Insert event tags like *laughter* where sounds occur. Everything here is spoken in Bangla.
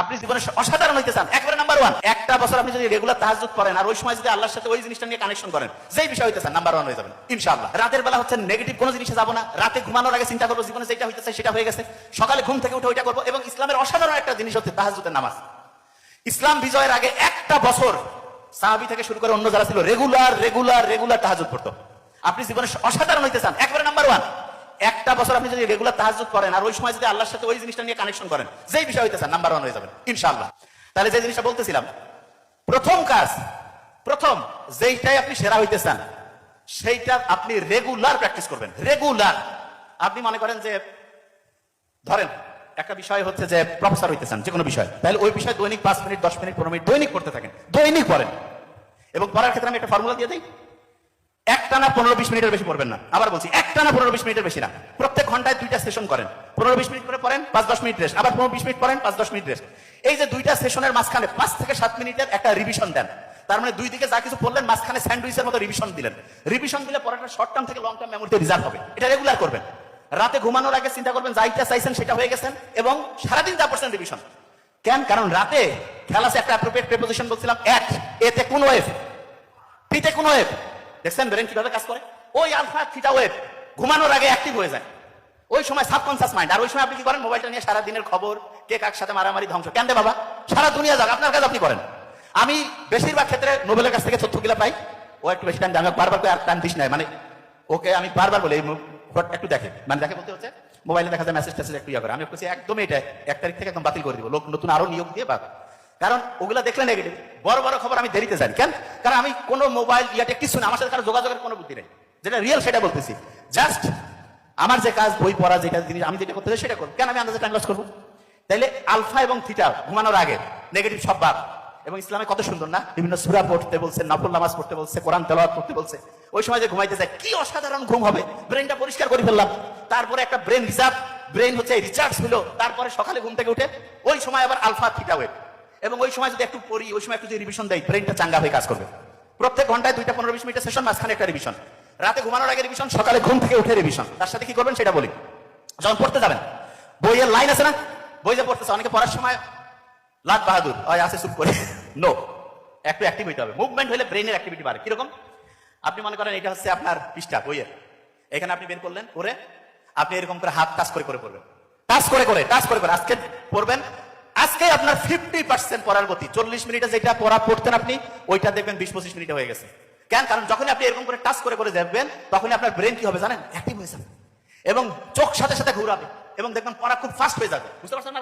আপনি জীবনে অসাধারণ হইতে চান। একবারে নাম্বার ওয়ান একটা বছর আপনি যদি রেগুলার তাহাজুদ করেন, আর ওই সময় যদি আল্লাহর সাথে ওই জিনিসটা নিয়ে কানেকশন করেন, যেই বিষয় হইতে চান নাম্বার ওয়ান হয়ে যাবেন, ইনশাআল্লাহ। রাতের বেলা হচ্ছে নেগেটিভ কোনো জিনিসে যাব না। রাতে ঘুমানোর আগে চিন্তা করব, জীবনে যেটা হইতেছে সেটা হয়ে গেছে। সকালে ঘুম থেকে উঠে ওইটা করব, এবং ইসলামের অসাধারণ একটা জিনিস হচ্ছে তাহাজুদের নামাজ। ইসলাম বিজয়ের আগে একটা বছর সাহাবি থেকে শুরু করে অন্য যারা ছিল রেগুলার রেগুলার রেগুলার তাহাজুদ পড়তো। আপনি জীবনে অসাধারণ হইতে চান। একবারে নাম্বার ওয়ান একটা বছর আপনি যদি রেগুলার তাহাজুদ করেন, আর ওই সময় যদি আল্লাহর সাথে ওই জিনিসটা নিয়ে কানেকশন করেন, যেই বিষয় হইতে চান নাম্বার ওয়ান হয়ে যাবেন, ইনশাআল্লাহ। তাহলে যে জিনিসটা বলতেছিলাম, প্রথম কাজ, প্রথম, যেইটাই আপনি সেরা হইতে চান সেইটা আপনি রেগুলার প্র্যাকটিস করবেন রেগুলার আপনি মনে করেন যে, ধরেন, একটা বিষয় হচ্ছে যে প্রফেসর হইতে চান যে কোনো বিষয়, তাহলে ওই বিষয় দৈনিক পাঁচ মিনিট, দশ মিনিট, পনেরো মিনিট দৈনিক পড়তে থাকেন, দৈনিক পড়েন। এবং পড়ার ক্ষেত্রে আমি একটা ফর্মুলা দিয়ে দিই একটা না পনেরো বিশ মিনিটের বেশি পড়বেন না। আবার বলছি একটা না পনেরো বিশ মিনিটের বেশি না। প্রত্যেক ঘন্টায় দুইটা সেশন করেন। পনেরো বিশ মিনিট করে পড়েন, পাঁচ দশ মিনিট রেস্ট আবার পনেরো বিশ মিনিট পড়েন, পাঁচ দশ মিনিট রেস্ট এই যে দুইটা সেশনের মাঝখানে পাঁচ থেকে সাত মিনিটের একটা রিভিশন দেন। তার মানে দুই দিকে যা কিছু পড়লেন, মাঝখানে স্যান্ডউইচের মতো রিভিশন দিলেন। রিভিশন দিলে পড়াটা শর্ট টার্ম থেকে লং টার্ম মেমোরিতে রিজার্ভ হবে। এটা রেগুলার করবেন। রাতে ঘুমানোর আগে চিন্তা করবেন যাইটা চাইছেন সেটা হয়ে গেছেন এবং সারাদিন যা পড়ছেন রিভিশন কেন? কারণ রাতে খেলাসে একটা অ্যাপ্রোপ্রিয়েট প্রেপোজিশন বলছিলাম অ্যাট এতে কোন ওয়েভ পিতে কোন ওয়েভ দেখছেন ব্রেন কীভাবে কাজ করে? ওই আলফা থিটা ওয়েভ ঘুমানোর আগে অ্যাক্টিভ হয়ে যায়। ওই সময় সাবকনসিয়াস মাইন্ড আর ওই সময় আপনি কি করেন? মোবাইলটা নিয়ে সারা দিনের খবর, কে কার সাথে মারামারি, ধ্বংস। কেন রে বাবা? সারা দুনিয়া যাক, আপনার কাজ আপনি করেন। আমি বেশিরভাগ ক্ষেত্রে নোবেলের কাছ থেকে তথ্যগুলো পাই। ও একটু বেশি টাইম আমি বারবার করে আর টাইম দিস নাই। মানে ওকে আমি বারবার বলি একটু দেখে। মানে দেখে বলতে হচ্ছে, মোবাইলে দেখা যায় মেসেজ টেসেজ একটু ইয়ে করে। আমি বলছি একদমই এটা এক তারিখ থেকে একদম বাতিল করে দিব। লোক নতুন আরও নিয়োগ দিয়ে বাদ কারণ ওগুলা দেখলে নেগেটিভ বড় বড় খবর আমি দেরিতে জানি। কেন? কারণ আমি কোনো মোবাইল ইয়াতে কিছু না, আমার সাথে কারও যোগাযোগের কোনো বুদ্ধি নেই। যেটা রিয়েল সেটা বলতেছি। জাস্ট আমার যে কাজ, বই পড়া, যেটা জিনিস, আমি যেটা করতে সেটা করব। কেন আমি আন্দাজে টাইম লস করব? তাইলে আলফা এবং থিটা ঘুমানোর আগে নেগেটিভ সব বাদ। এবং ইসলামে কত সুন্দর না? বিভিন্ন সুরা পড়তে বলছে, নফল নামাজ পড়তে বলছে, কোরআন তেলাওয়াত করতে বলছে। ওই সময় যে ঘুমাইতে যায়, কি অসাধারণ ঘুম হবে। ব্রেনটা পরিষ্কার করে ফেললাম। তারপরে একটা ব্রেন রিজার্ভ ব্রেন হচ্ছে রিচার্জ হলো। তারপরে সকালে ঘুম থেকে উঠে, ওই সময় আবার আলফা থিটা ওয়েট এবং ওই সময় যদি একটু পড়ি, ওই সময় একটু যদি রিভিশন দেয় ব্রেনটা চাঙ্গা হয়ে কাজ করবে। প্রত্যেক ঘন্টায় দুইটা পনেরো বিশ মিনিটের সেশন মাঝখানে একটা রিভিশন রাতে ঘুমানোর আগে রিভিশন সকালে ঘুম থেকে উঠে রিভিশন তার সাথে কি করবেন সেটা বলি। যখন পড়তে যাবেন, বইয়ের লাইন আছে না? বই যে পড়তেছে, অনেকে পড়ার সময়, লাট বাহাদুর ওই আছে চুপ করে। *laughs* নো একটু অ্যাক্টিভ হইতে হবে। মুভমেন্ট হলে ব্রেনের অ্যাক্টিভিটি বাড়ে। কীরকম? আপনি মনে করেন এটা হচ্ছে আপনার পৃষ্ঠা, বইয়ের। এখানে আপনি বের করলেন করে আপনি এরকম করে হাত টাচ করে করে পড়বেন। টাচ করে করে টাচ করে করে। আজকে পড়বেন আজকে আপনার ফিফটি পার্সেন্ট পড়ার গতি। চল্লিশ মিনিটে যেটা পড়া পড়তেন আপনি, ওইটা দেখবেন বিশ পঁচিশ মিনিটে হয়ে গেছে। কেন? কারণ যখন আপনি এরকম করে টাচ করে করে দেখবেন তখন আপনার ব্রেন কি হবে জানেন? অ্যাক্টিভ হয়ে যাবে। এবং চোখ সাথে সাথে ঘুরাবে। এবং দেখবেন পড়া খুব ফাস্ট হয়ে যাবে। বুঝতে পারছেন